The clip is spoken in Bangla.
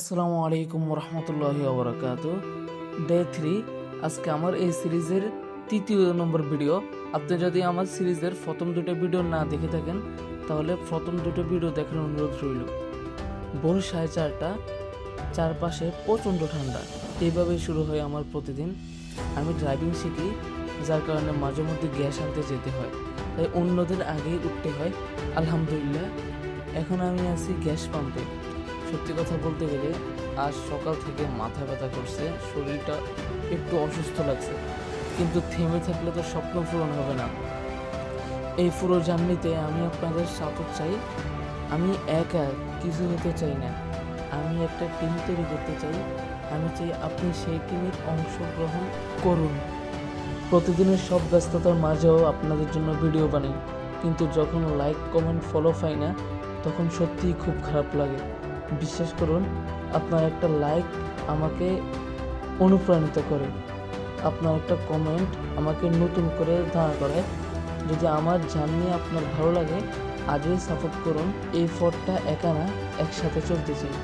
আসসালামু আলাইকুম রহমতুল্লাহি ওবরাকাত। ডে থ্রি আজকে আমার এই সিরিজের তৃতীয় নম্বর ভিডিও। আপনি যদি আমার সিরিজের প্রথম দুটো ভিডিও না দেখে থাকেন, তাহলে প্রথম দুটো ভিডিও দেখার অনুরোধ রইল। ভোর সাড়ে চারটা, চারপাশে প্রচণ্ড ঠান্ডা। এইভাবেই শুরু হয় আমার প্রতিদিন। আমি ড্রাইভিং শিখি, যার কারণে মাঝে মধ্যে গ্যাস আনতে যেতে হয়। তাই অন্যদের আগেই উঠতে হয়। আলহামদুলিল্লাহ, এখন আমি আছি গ্যাস পাম্পে। সত্যি কথা বলতে গেলে আজ সকাল থেকে মাথা ব্যথা করছে, শরীরটা একটু অসুস্থ লাগছে। কিন্তু থেমে থাকলে তো স্বপ্ন পূরণ হবে না। এই পুরো জার্নিতে আমি আপনাদের সাপোর্ট চাই। আমি একা কিছু হতে চাই না। আমি একটা টিম তৈরি করতে চাই। আমি চাই আপনি সেই টিমের অংশগ্রহণ করুন। প্রতিদিনের সব ব্যস্ততার মাঝেও আপনাদের জন্য ভিডিও বানাই। কিন্তু যখন লাইক কমেন্ট ফলো পাই না, তখন সত্যিই খুব খারাপ লাগে। বিশ্বাস করুন, আপনার একটা লাইক আমাকে অনুপ্রাণিত করে। আপনার একটা কমেন্ট আমাকে নতুন করে দাঁড়া করে। যদি আমার জার্নি আপনার ভালো লাগে আগেই সাপোর্ট করুন। এই ফটটা একা না, একসাথে চলতে চাই।